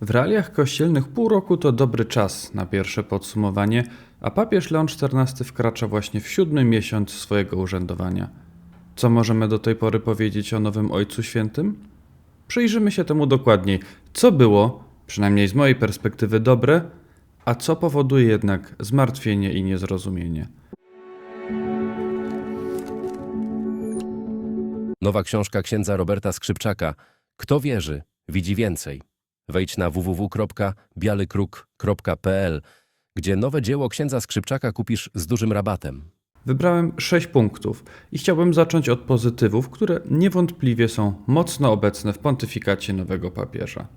W realiach kościelnych pół roku to dobry czas na pierwsze podsumowanie, a papież Leon XIV wkracza właśnie w siódmy miesiąc swojego urzędowania. Co możemy do tej pory powiedzieć o nowym Ojcu Świętym? Przyjrzymy się temu dokładniej. Co było, przynajmniej z mojej perspektywy, dobre, a co powoduje jednak zmartwienie i niezrozumienie. Nowa książka księdza Roberta Skrzypczaka. Kto wierzy, widzi więcej. Wejdź na www.bialykruk.pl, gdzie nowe dzieło księdza Skrzypczaka kupisz z dużym rabatem. Wybrałem sześć punktów i chciałbym zacząć od pozytywów, które niewątpliwie są mocno obecne w pontyfikacie nowego papieża.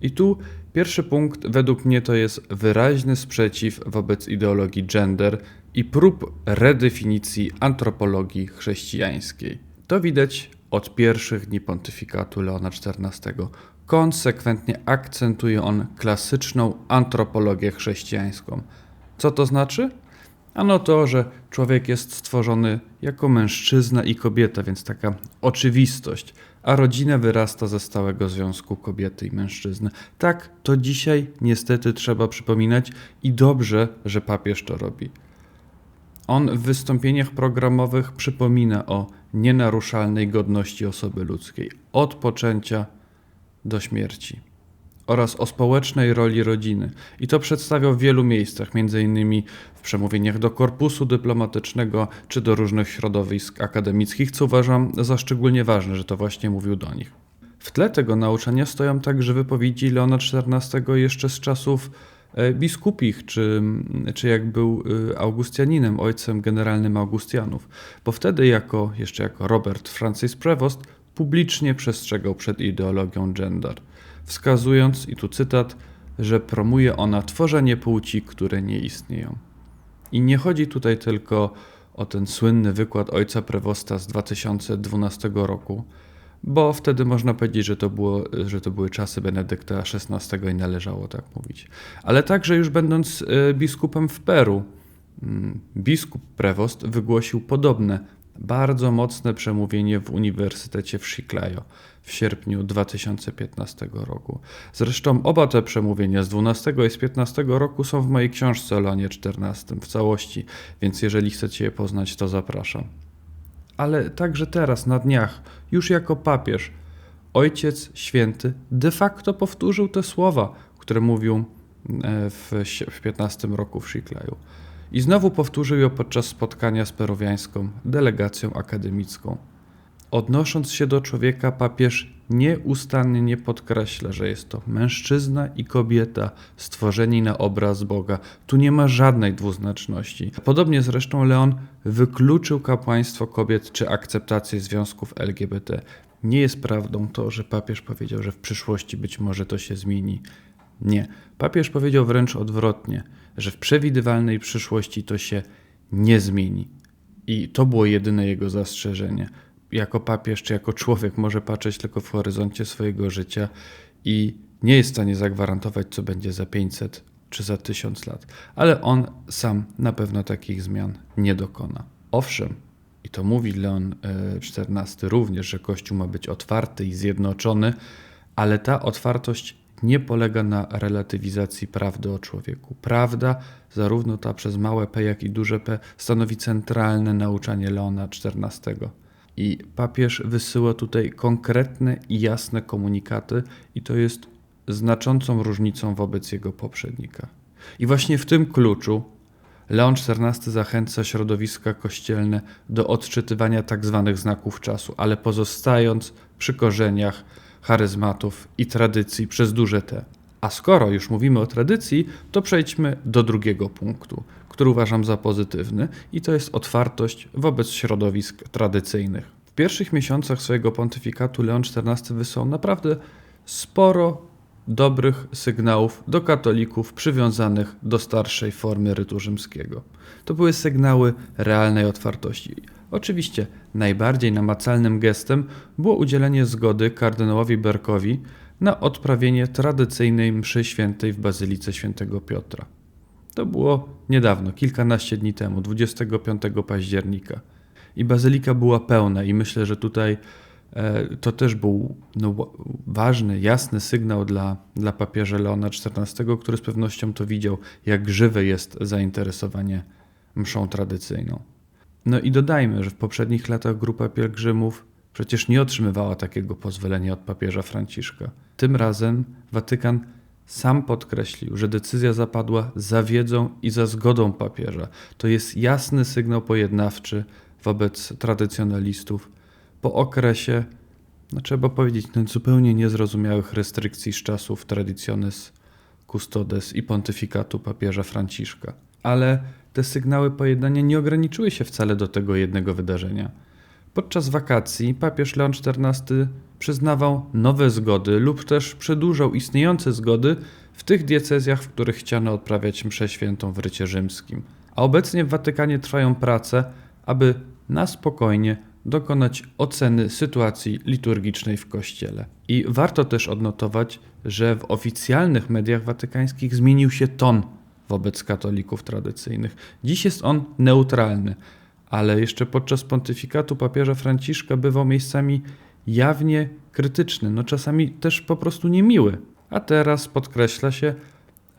I tu pierwszy punkt według mnie to jest wyraźny sprzeciw wobec ideologii gender i prób redefinicji antropologii chrześcijańskiej. To widać od pierwszych dni pontyfikatu Leona XIV. Konsekwentnie akcentuje on klasyczną antropologię chrześcijańską. Co to znaczy? Ano to, że człowiek jest stworzony jako mężczyzna i kobieta, więc taka oczywistość, a rodzina wyrasta ze stałego związku kobiety i mężczyzny. Tak, to dzisiaj niestety trzeba przypominać i dobrze, że papież to robi. On w wystąpieniach programowych przypomina o nienaruszalnej godności osoby ludzkiej od poczęcia do śmierci oraz o społecznej roli rodziny. I to przedstawiał w wielu miejscach, m.in. w przemówieniach do korpusu dyplomatycznego czy do różnych środowisk akademickich, co uważam za szczególnie ważne, że to właśnie mówił do nich. W tle tego nauczania stoją także wypowiedzi Leona XIV jeszcze z czasów e, biskupich, czy, czy jak był e, Augustianinem, ojcem generalnym Augustianów, bo wtedy jako, jeszcze jako Robert Francis Prevost, publicznie przestrzegał przed ideologią gender, wskazując, i tu cytat, że promuje ona tworzenie płci, które nie istnieją. I nie chodzi tutaj tylko o ten słynny wykład ojca Prewosta z 2012 roku, bo wtedy można powiedzieć, że to, było, że to były czasy Benedykta XVI i należało tak mówić. Ale także już będąc e, biskupem w Peru, mm, biskup Prewost wygłosił podobne, bardzo mocne przemówienie w Uniwersytecie w Chiclayo w sierpniu 2015 roku. Zresztą oba te przemówienia z 12 i z 15 roku są w mojej książce o Leonie XIV w całości, więc jeżeli chcecie je poznać, to zapraszam. Ale także teraz, na dniach, już jako papież, Ojciec Święty de facto powtórzył te słowa, które mówił e, w, w 15 roku w Chiclayo. I znowu powtórzył je podczas spotkania z peruwiańską delegacją akademicką. Odnosząc się do człowieka, papież nieustannie podkreśla, że jest to mężczyzna i kobieta stworzeni na obraz Boga. Tu nie ma żadnej dwuznaczności. Podobnie zresztą Leon wykluczył kapłaństwo kobiet czy akceptację związków LGBT. Nie jest prawdą to, że papież powiedział, że w przyszłości być może to się zmieni. Nie. Papież powiedział wręcz odwrotnie, że w przewidywalnej przyszłości to się nie zmieni. I to było jedyne jego zastrzeżenie jako papież czy jako człowiek może patrzeć tylko w horyzoncie swojego życia i nie jest w stanie zagwarantować, co będzie za 500 czy za 1000 lat. Ale on sam na pewno takich zmian nie dokona. Owszem, i to mówi Leon XIV również, że Kościół ma być otwarty i zjednoczony, ale ta otwartość nie polega na relatywizacji prawdy o człowieku. Prawda, zarówno ta przez małe p, jak i duże p, stanowi centralne nauczanie Leona XIV. I papież wysyła tutaj konkretne i jasne komunikaty, i to jest znaczącą różnicą wobec jego poprzednika. I właśnie w tym kluczu Leon XIV zachęca środowiska kościelne do odczytywania tzw. Tak znaków czasu, ale pozostając przy korzeniach charyzmatów i tradycji przez duże T. A skoro już mówimy o tradycji, to przejdźmy do drugiego punktu, który uważam za pozytywny, i to jest otwartość wobec środowisk tradycyjnych. W pierwszych miesiącach swojego pontyfikatu Leon XIV wysłał naprawdę sporo dobrych sygnałów do katolików przywiązanych do starszej formy rytu rzymskiego. To były sygnały realnej otwartości. Oczywiście najbardziej namacalnym gestem było udzielenie zgody kardynałowi Berkowi na odprawienie tradycyjnej mszy świętej w Bazylice Świętego Piotra. To było niedawno, kilkanaście dni temu, 25 października. I bazylika była pełna, i myślę, że tutaj E, To też był no, wa- ważny, jasny sygnał dla, dla papieża Leona XIV, który z pewnością to widział, jak żywe jest zainteresowanie mszą tradycyjną. No i dodajmy, że w poprzednich latach grupa pielgrzymów przecież nie otrzymywała takiego pozwolenia od papieża Franciszka. Tym razem Watykan sam podkreślił, że decyzja zapadła za wiedzą i za zgodą papieża. To jest jasny sygnał pojednawczy wobec tradycjonalistów po okresie, no trzeba powiedzieć, no zupełnie niezrozumiałych restrykcji z czasów Traditionis Custodes i pontyfikatu papieża Franciszka. Ale te sygnały pojednania nie ograniczyły się wcale do tego jednego wydarzenia. Podczas wakacji papież Leon XIV przyznawał nowe zgody lub też przedłużał istniejące zgody w tych diecezjach, w których chciano odprawiać mszę świętą w rycie rzymskim. A obecnie w Watykanie trwają prace, aby na spokojnie dokonać oceny sytuacji liturgicznej w Kościele. I warto też odnotować, że w oficjalnych mediach watykańskich zmienił się ton wobec katolików tradycyjnych. Dziś jest on neutralny, ale jeszcze podczas pontyfikatu papieża Franciszka bywał miejscami jawnie krytyczny, no czasami też po prostu niemiły. A teraz podkreśla się,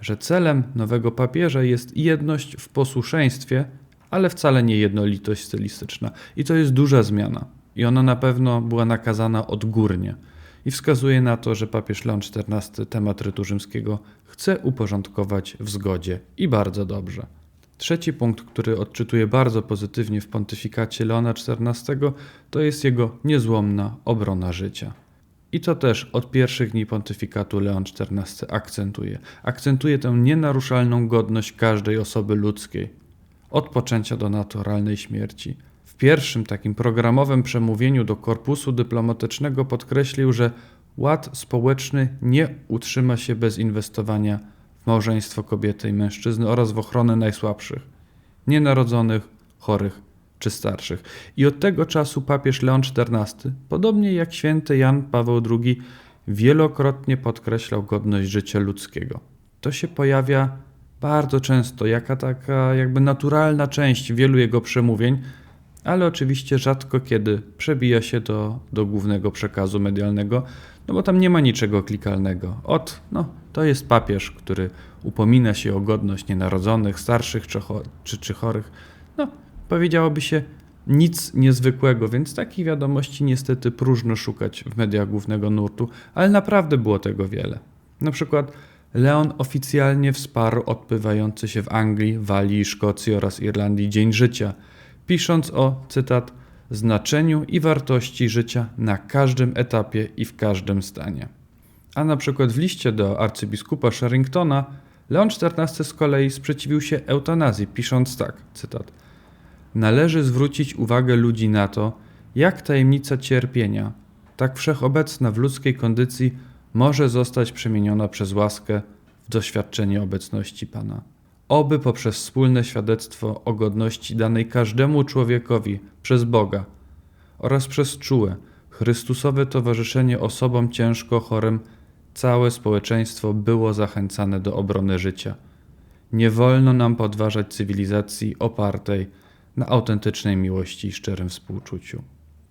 że celem nowego papieża jest jedność w posłuszeństwie, ale wcale nie jednolitość stylistyczna. I to jest duża zmiana. I ona na pewno była nakazana odgórnie. I wskazuje na to, że papież Leon XIV temat rytu rzymskiego chce uporządkować w zgodzie. I bardzo dobrze. Trzeci punkt, który odczytuję bardzo pozytywnie w pontyfikacie Leona XIV, to jest jego niezłomna obrona życia. I to też od pierwszych dni pontyfikatu Leon XIV akcentuje. Akcentuje tę nienaruszalną godność każdej osoby ludzkiej, od poczęcia do naturalnej śmierci. W pierwszym takim programowym przemówieniu do korpusu dyplomatycznego podkreślił, że ład społeczny nie utrzyma się bez inwestowania w małżeństwo kobiety i mężczyzny oraz w ochronę najsłabszych, nienarodzonych, chorych czy starszych. I od tego czasu papież Leon XIV, podobnie jak święty Jan Paweł II, wielokrotnie podkreślał godność życia ludzkiego. To się pojawia bardzo często, jaka taka jakby naturalna część wielu jego przemówień, ale oczywiście rzadko kiedy przebija się do, do głównego przekazu medialnego, no bo tam nie ma niczego klikalnego. Ot, no, to jest papież, który upomina się o godność nienarodzonych, starszych czy, cho- czy, czy chorych. No, powiedziałoby się nic niezwykłego, więc takich wiadomości niestety próżno szukać w mediach głównego nurtu, ale naprawdę było tego wiele. Na przykład Leon oficjalnie wsparł odbywający się w Anglii, Walii, Szkocji oraz Irlandii Dzień Życia, pisząc o, cytat, znaczeniu i wartości życia na każdym etapie i w każdym stanie. A na przykład w liście do arcybiskupa Sherringtona Leon XIV z kolei sprzeciwił się eutanazji, pisząc tak, cytat, Należy zwrócić uwagę ludzi na to, jak tajemnica cierpienia, tak wszechobecna w ludzkiej kondycji, może zostać przemieniona przez łaskę w doświadczenie obecności Pana. Oby poprzez wspólne świadectwo o godności danej każdemu człowiekowi przez Boga oraz przez czułe, Chrystusowe towarzyszenie osobom ciężko chorym, całe społeczeństwo było zachęcane do obrony życia. Nie wolno nam podważać cywilizacji opartej na autentycznej miłości i szczerym współczuciu.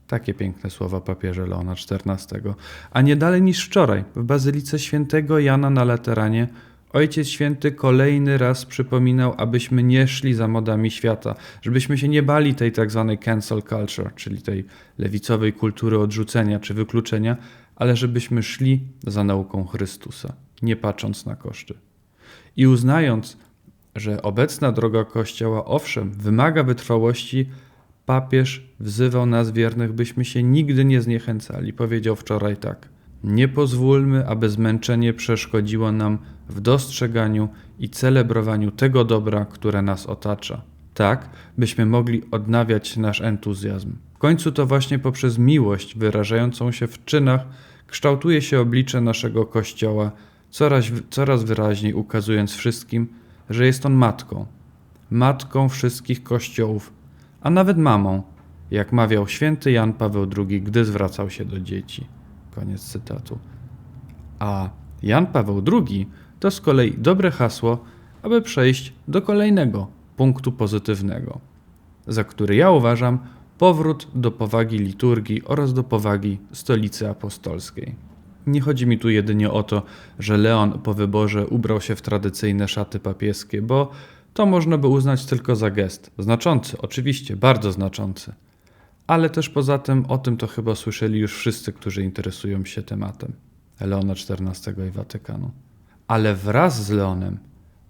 Takie piękne słowa papieża Leona XIV. A nie dalej niż wczoraj, w Bazylice Świętego Jana na Lateranie, Ojciec Święty kolejny raz przypominał, abyśmy nie szli za modami świata, żebyśmy się nie bali tej tak zwanej cancel culture, czyli tej lewicowej kultury odrzucenia czy wykluczenia, ale żebyśmy szli za nauką Chrystusa, nie patrząc na koszty. I uznając, że obecna droga Kościoła owszem wymaga wytrwałości, papież wzywał nas wiernych, byśmy się nigdy nie zniechęcali. Powiedział wczoraj tak: Nie pozwólmy, aby zmęczenie przeszkodziło nam w dostrzeganiu i celebrowaniu tego dobra, które nas otacza. Tak, byśmy mogli odnawiać nasz entuzjazm. W końcu to właśnie poprzez miłość wyrażającą się w czynach kształtuje się oblicze naszego Kościoła, coraz, coraz wyraźniej ukazując wszystkim, że jest on matką, matką wszystkich kościołów, a nawet mamą, jak mawiał święty Jan Paweł II, gdy zwracał się do dzieci. Koniec cytatu. A Jan Paweł II to z kolei dobre hasło, aby przejść do kolejnego punktu pozytywnego, za który ja uważam powrót do powagi liturgii oraz do powagi stolicy apostolskiej. Nie chodzi mi tu jedynie o to, że Leon po wyborze ubrał się w tradycyjne szaty papieskie, bo to można by uznać tylko za gest. Znaczący, oczywiście, bardzo znaczący. Ale też poza tym o tym to chyba słyszeli już wszyscy, którzy interesują się tematem Leona XIV i Watykanu. Ale wraz z Leonem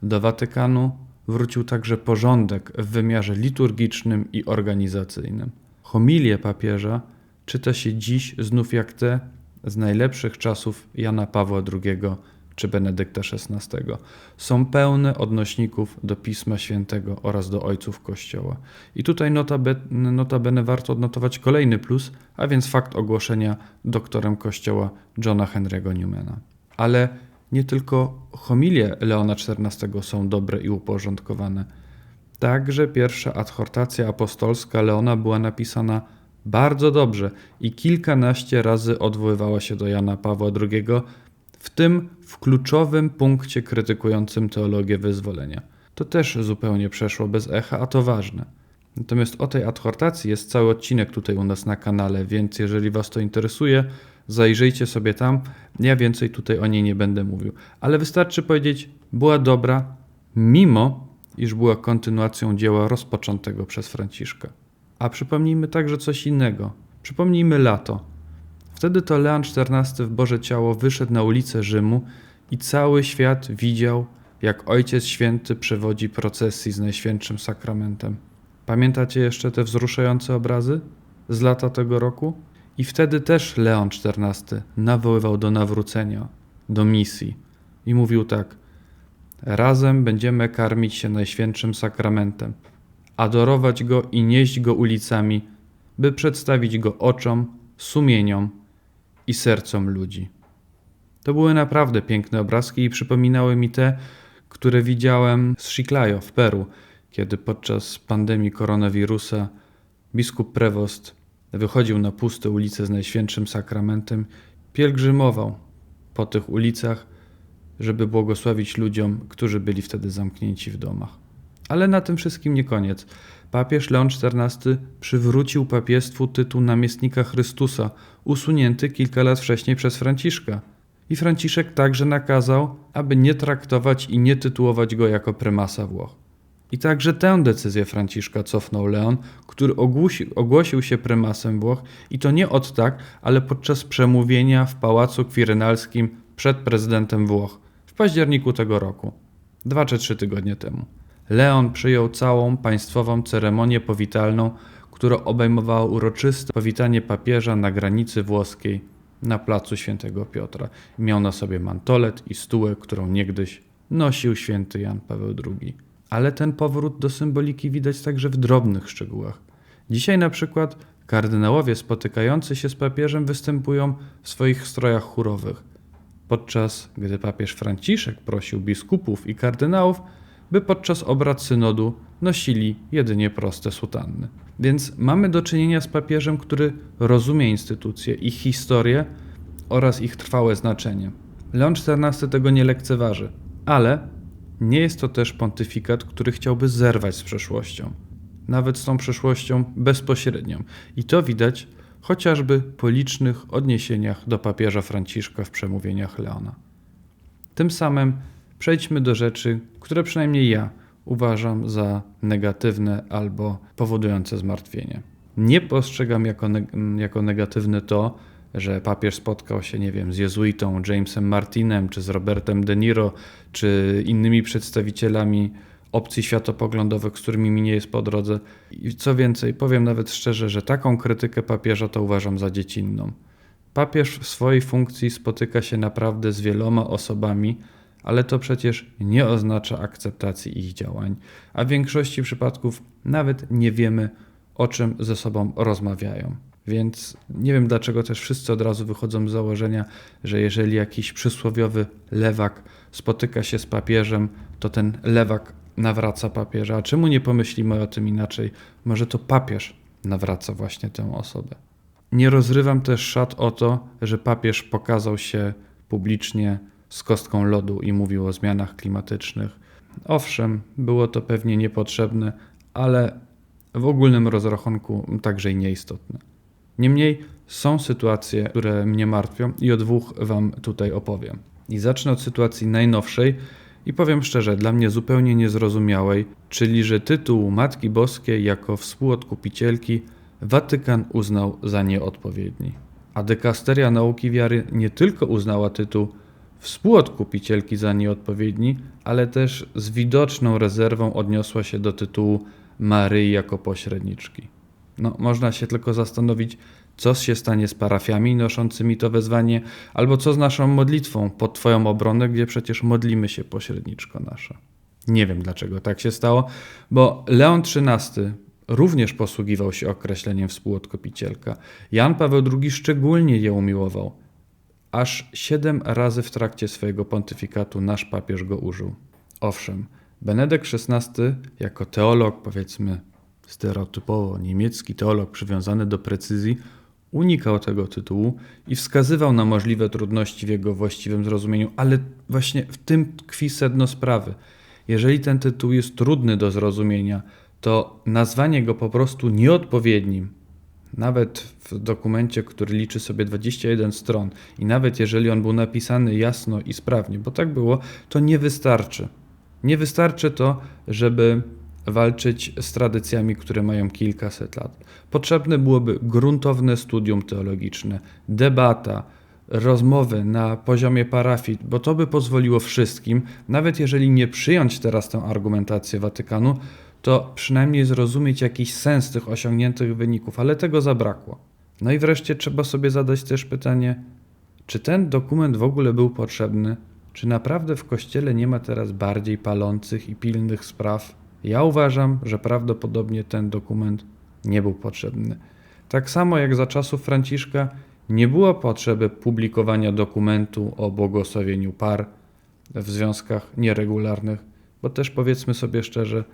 do Watykanu wrócił także porządek w wymiarze liturgicznym i organizacyjnym. Homilie papieża czyta się dziś znów jak te z najlepszych czasów Jana Pawła II czy Benedykta XVI. Są pełne odnośników do Pisma Świętego oraz do ojców Kościoła. I tutaj notabene, notabene warto odnotować kolejny plus, a więc fakt ogłoszenia doktorem Kościoła Johna Henry'ego Newmana. Ale nie tylko homilie Leona XIV są dobre i uporządkowane. Także pierwsza adhortacja apostolska Leona była napisana bardzo dobrze i kilkanaście razy odwoływała się do Jana Pawła II, w tym w kluczowym punkcie krytykującym teologię wyzwolenia. To też zupełnie przeszło bez echa, a to ważne. Natomiast o tej adhortacji jest cały odcinek tutaj u nas na kanale, więc jeżeli Was to interesuje, zajrzyjcie sobie tam. Ja więcej tutaj o niej nie będę mówił. Ale wystarczy powiedzieć, była dobra, mimo iż była kontynuacją dzieła rozpoczętego przez Franciszka. A przypomnijmy także coś innego. Przypomnijmy lato. Wtedy to Leon XIV w Boże Ciało wyszedł na ulicę Rzymu i cały świat widział, jak Ojciec Święty przewodzi procesji z Najświętszym Sakramentem. Pamiętacie jeszcze te wzruszające obrazy z lata tego roku? I wtedy też Leon XIV nawoływał do nawrócenia, do misji i mówił tak: Razem będziemy karmić się Najświętszym Sakramentem, adorować go i nieść go ulicami, by przedstawić go oczom, sumieniom i sercom ludzi. To były naprawdę piękne obrazki i przypominały mi te, które widziałem z Chiclayo w Peru, kiedy podczas pandemii koronawirusa biskup Prewost wychodził na puste ulice z Najświętszym Sakramentem, pielgrzymował po tych ulicach, żeby błogosławić ludziom, którzy byli wtedy zamknięci w domach. Ale na tym wszystkim nie koniec. Papież Leon XIV przywrócił papiestwu tytuł namiestnika Chrystusa, usunięty kilka lat wcześniej przez Franciszka. I Franciszek także nakazał, aby nie traktować i nie tytułować go jako prymasa Włoch. I także tę decyzję Franciszka cofnął Leon, który ogłosi, ogłosił się prymasem Włoch i to nie od tak, ale podczas przemówienia w Pałacu Kwirynalskim przed prezydentem Włoch w październiku tego roku, dwa czy trzy tygodnie temu. Leon przyjął całą państwową ceremonię powitalną, która obejmowała uroczyste powitanie papieża na granicy włoskiej na placu Świętego Piotra. Miał na sobie mantolet i stułę, którą niegdyś nosił święty Jan Paweł II. Ale ten powrót do symboliki widać także w drobnych szczegółach. Dzisiaj na przykład kardynałowie spotykający się z papieżem występują w swoich strojach chórowych, podczas gdy papież Franciszek prosił biskupów i kardynałów, by podczas obrad synodu nosili jedynie proste sutanny. Więc mamy do czynienia z papieżem, który rozumie instytucje, ich historię oraz ich trwałe znaczenie. Leon XIV tego nie lekceważy, ale nie jest to też pontyfikat, który chciałby zerwać z przeszłością, nawet z tą przeszłością bezpośrednią. I to widać chociażby po licznych odniesieniach do papieża Franciszka w przemówieniach Leona. Tym samym przejdźmy do rzeczy, które przynajmniej ja uważam za negatywne albo powodujące zmartwienie. Nie postrzegam jako, neg- jako negatywne to, że papież spotkał się, nie wiem, z jezuitą Jamesem Martinem, czy z Robertem De Niro, czy innymi przedstawicielami opcji światopoglądowych, z którymi mi nie jest po drodze. I co więcej, powiem nawet szczerze, że taką krytykę papieża to uważam za dziecinną. Papież w swojej funkcji spotyka się naprawdę z wieloma osobami, ale to przecież nie oznacza akceptacji ich działań, a w większości przypadków nawet nie wiemy, o czym ze sobą rozmawiają. Więc nie wiem, dlaczego też wszyscy od razu wychodzą z założenia, że jeżeli jakiś przysłowiowy lewak spotyka się z papieżem, to ten lewak nawraca papieża. A czemu nie pomyślimy o tym inaczej? Może to papież nawraca właśnie tę osobę. Nie rozrywam też szat o to, że papież pokazał się publicznie z kostką lodu i mówił o zmianach klimatycznych. Owszem, było to pewnie niepotrzebne, ale w ogólnym rozrachunku także i nieistotne. Niemniej są sytuacje, które mnie martwią i o dwóch Wam tutaj opowiem. I zacznę od sytuacji najnowszej i powiem szczerze, dla mnie zupełnie niezrozumiałej, czyli że tytuł Matki Boskiej jako współodkupicielki Watykan uznał za nieodpowiedni. A dekasteria nauki wiary nie tylko uznała tytuł współodkupicielki za nieodpowiedni, ale też z widoczną rezerwą odniosła się do tytułu Maryi jako pośredniczki. No, można się tylko zastanowić, co się stanie z parafiami noszącymi to wezwanie, albo co z naszą modlitwą pod Twoją obronę, gdzie przecież modlimy się pośredniczko nasza. Nie wiem dlaczego tak się stało, bo Leon XIII również posługiwał się określeniem współodkupicielka. Jan Paweł II szczególnie je umiłował. Aż siedem razy w trakcie swojego pontyfikatu nasz papież go użył. Owszem, Benedykt XVI jako teolog, powiedzmy stereotypowo niemiecki teolog przywiązany do precyzji, unikał tego tytułu i wskazywał na możliwe trudności w jego właściwym zrozumieniu, ale właśnie w tym tkwi sedno sprawy. Jeżeli ten tytuł jest trudny do zrozumienia, to nazwanie go po prostu nieodpowiednim, nawet w dokumencie, który liczy sobie 21 stron, i nawet jeżeli on był napisany jasno i sprawnie, bo tak było, to nie wystarczy. Nie wystarczy to, żeby walczyć z tradycjami, które mają kilkaset lat. Potrzebne byłoby gruntowne studium teologiczne, debata, rozmowy na poziomie parafii, bo to by pozwoliło wszystkim, nawet jeżeli nie przyjąć teraz tę argumentację Watykanu, to przynajmniej zrozumieć jakiś sens tych osiągniętych wyników, ale tego zabrakło. No i wreszcie trzeba sobie zadać też pytanie, czy ten dokument w ogóle był potrzebny? Czy naprawdę w kościele nie ma teraz bardziej palących i pilnych spraw? Ja uważam, że prawdopodobnie ten dokument nie był potrzebny. Tak samo jak za czasów Franciszka nie było potrzeby publikowania dokumentu o błogosławieniu par w związkach nieregularnych, bo też powiedzmy sobie szczerze,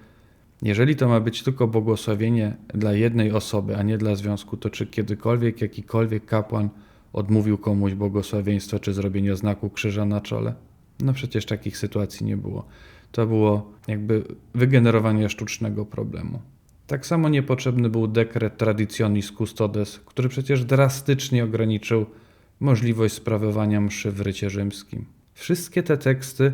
jeżeli to ma być tylko błogosławienie dla jednej osoby, a nie dla związku, to czy kiedykolwiek jakikolwiek kapłan odmówił komuś błogosławieństwa czy zrobienia znaku krzyża na czole? No przecież takich sytuacji nie było. To było jakby wygenerowanie sztucznego problemu. Tak samo niepotrzebny był dekret Traditionis Custodes, który przecież drastycznie ograniczył możliwość sprawowania mszy w rycie rzymskim. Wszystkie te teksty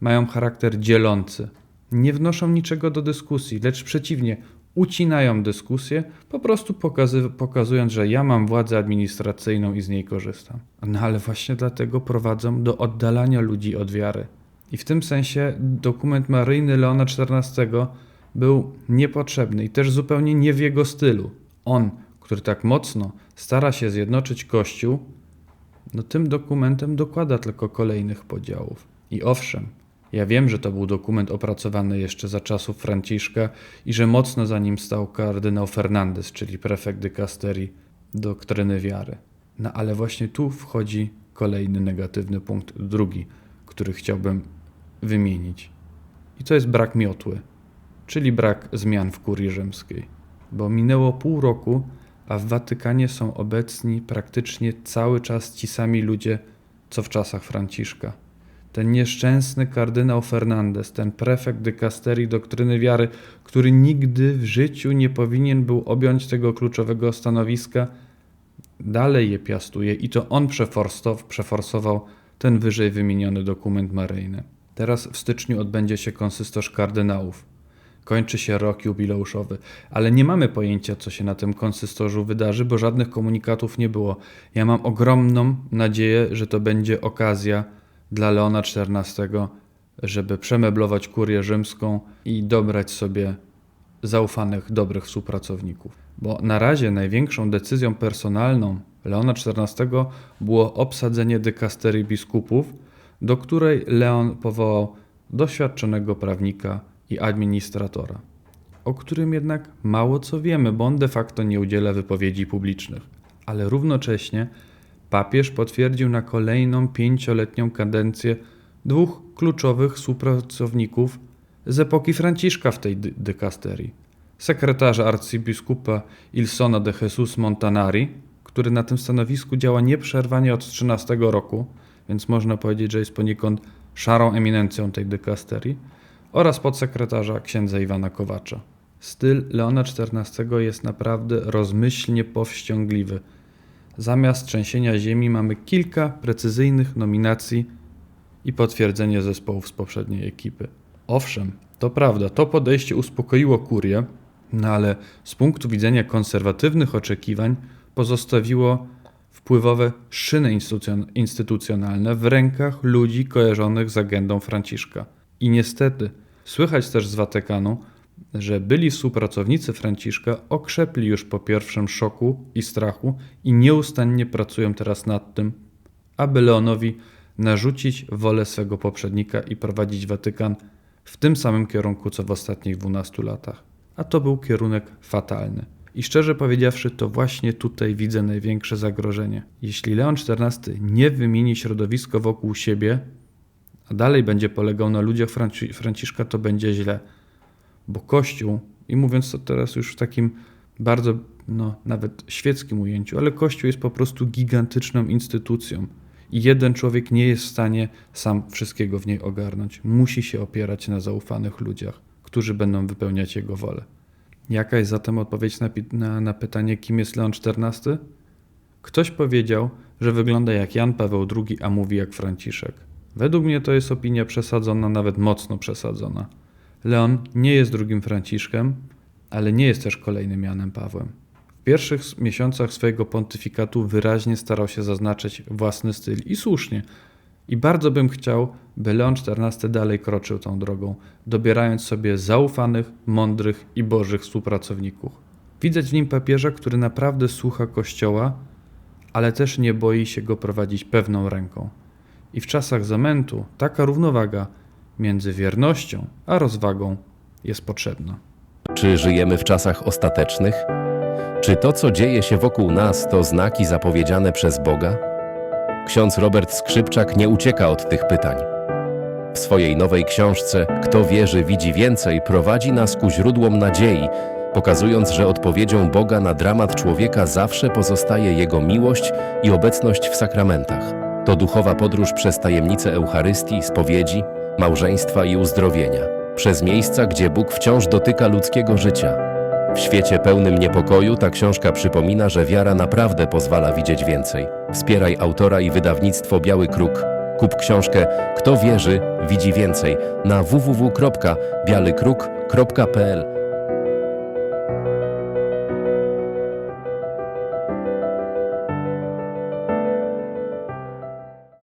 mają charakter dzielący. Nie wnoszą niczego do dyskusji, lecz przeciwnie, ucinają dyskusję, po prostu pokazy- pokazując, że ja mam władzę administracyjną i z niej korzystam. No ale właśnie dlatego prowadzą do oddalania ludzi od wiary. I w tym sensie dokument maryjny Leona XIV był niepotrzebny i też zupełnie nie w jego stylu. On, który tak mocno stara się zjednoczyć Kościół, no tym dokumentem dokłada tylko kolejnych podziałów. I owszem, ja wiem, że to był dokument opracowany jeszcze za czasów Franciszka i że mocno za nim stał kardynał Fernandez, czyli prefekt dykasterii doktryny wiary. No ale właśnie tu wchodzi kolejny negatywny punkt, drugi, który chciałbym wymienić. I to jest brak miotły, czyli brak zmian w kurii rzymskiej. Bo minęło pół roku, a w Watykanie są obecni praktycznie cały czas ci sami ludzie, co w czasach Franciszka. Ten nieszczęsny kardynał Fernandez, ten prefekt dykasterii doktryny wiary, który nigdy w życiu nie powinien był objąć tego kluczowego stanowiska, dalej je piastuje i to on przeforsow, przeforsował ten wyżej wymieniony dokument maryjny. Teraz w styczniu odbędzie się konsystorz kardynałów. Kończy się rok jubileuszowy, ale nie mamy pojęcia, co się na tym konsystorzu wydarzy, bo żadnych komunikatów nie było. Ja mam ogromną nadzieję, że to będzie okazja dla Leona XIV, żeby przemeblować kurię rzymską i dobrać sobie zaufanych, dobrych współpracowników. Bo na razie największą decyzją personalną Leona XIV było obsadzenie dykasterii biskupów, do której Leon powołał doświadczonego prawnika i administratora, o którym jednak mało co wiemy, bo on de facto nie udziela wypowiedzi publicznych. Ale równocześnie papież potwierdził na kolejną pięcioletnią kadencję dwóch kluczowych współpracowników z epoki Franciszka w tej dy- dykasterii. Sekretarza arcybiskupa Ilsona de Jesus Montanari, który na tym stanowisku działa nieprzerwanie od 13 roku, więc można powiedzieć, że jest poniekąd szarą eminencją tej dykasterii, oraz podsekretarza księdza Iwana Kowacza. Styl Leona XIV jest naprawdę rozmyślnie powściągliwy. Zamiast trzęsienia ziemi mamy kilka precyzyjnych nominacji i potwierdzenie zespołów z poprzedniej ekipy. Owszem, to prawda, to podejście uspokoiło kurię, no ale z punktu widzenia konserwatywnych oczekiwań pozostawiło wpływowe szyny instytucjon- instytucjonalne w rękach ludzi kojarzonych z agendą Franciszka. I niestety, słychać też z Watykanu, że byli współpracownicy Franciszka okrzepli już po pierwszym szoku i strachu i nieustannie pracują teraz nad tym, aby Leonowi narzucić wolę swego poprzednika i prowadzić Watykan w tym samym kierunku co w ostatnich 12 latach. A to był kierunek fatalny. I szczerze powiedziawszy, to właśnie tutaj widzę największe zagrożenie. Jeśli Leon XIV nie wymieni środowisko wokół siebie, a dalej będzie polegał na ludziach Franci- Franciszka, to będzie źle. Bo Kościół, i mówiąc to teraz już w takim bardzo, no, nawet świeckim ujęciu, ale Kościół jest po prostu gigantyczną instytucją. I jeden człowiek nie jest w stanie sam wszystkiego w niej ogarnąć. Musi się opierać na zaufanych ludziach, którzy będą wypełniać jego wolę. Jaka jest zatem odpowiedź na, na, na pytanie, kim jest Leon XIV? Ktoś powiedział, że wygląda jak Jan Paweł II, a mówi jak Franciszek. Według mnie to jest opinia przesadzona, nawet mocno przesadzona. Leon nie jest drugim Franciszkiem, ale nie jest też kolejnym Janem Pawłem. W pierwszych miesiącach swojego pontyfikatu wyraźnie starał się zaznaczyć własny styl i słusznie. I bardzo bym chciał, by Leon XIV dalej kroczył tą drogą, dobierając sobie zaufanych, mądrych i bożych współpracowników. Widać w nim papieża, który naprawdę słucha Kościoła, ale też nie boi się go prowadzić pewną ręką. I w czasach zamętu taka równowaga między wiernością a rozwagą jest potrzebna. Czy żyjemy w czasach ostatecznych? Czy to, co dzieje się wokół nas, to znaki zapowiedziane przez Boga? Ksiądz Robert Skrzypczak nie ucieka od tych pytań. W swojej nowej książce Kto wierzy, widzi więcej prowadzi nas ku źródłom nadziei, pokazując, że odpowiedzią Boga na dramat człowieka zawsze pozostaje Jego miłość i obecność w sakramentach. To duchowa podróż przez tajemnice Eucharystii, spowiedzi, małżeństwa i uzdrowienia, przez miejsca, gdzie Bóg wciąż dotyka ludzkiego życia. W świecie pełnym niepokoju ta książka przypomina, że wiara naprawdę pozwala widzieć więcej. Wspieraj autora i wydawnictwo Biały Kruk. Kup książkę Kto wierzy, widzi więcej na www.bialykruk.pl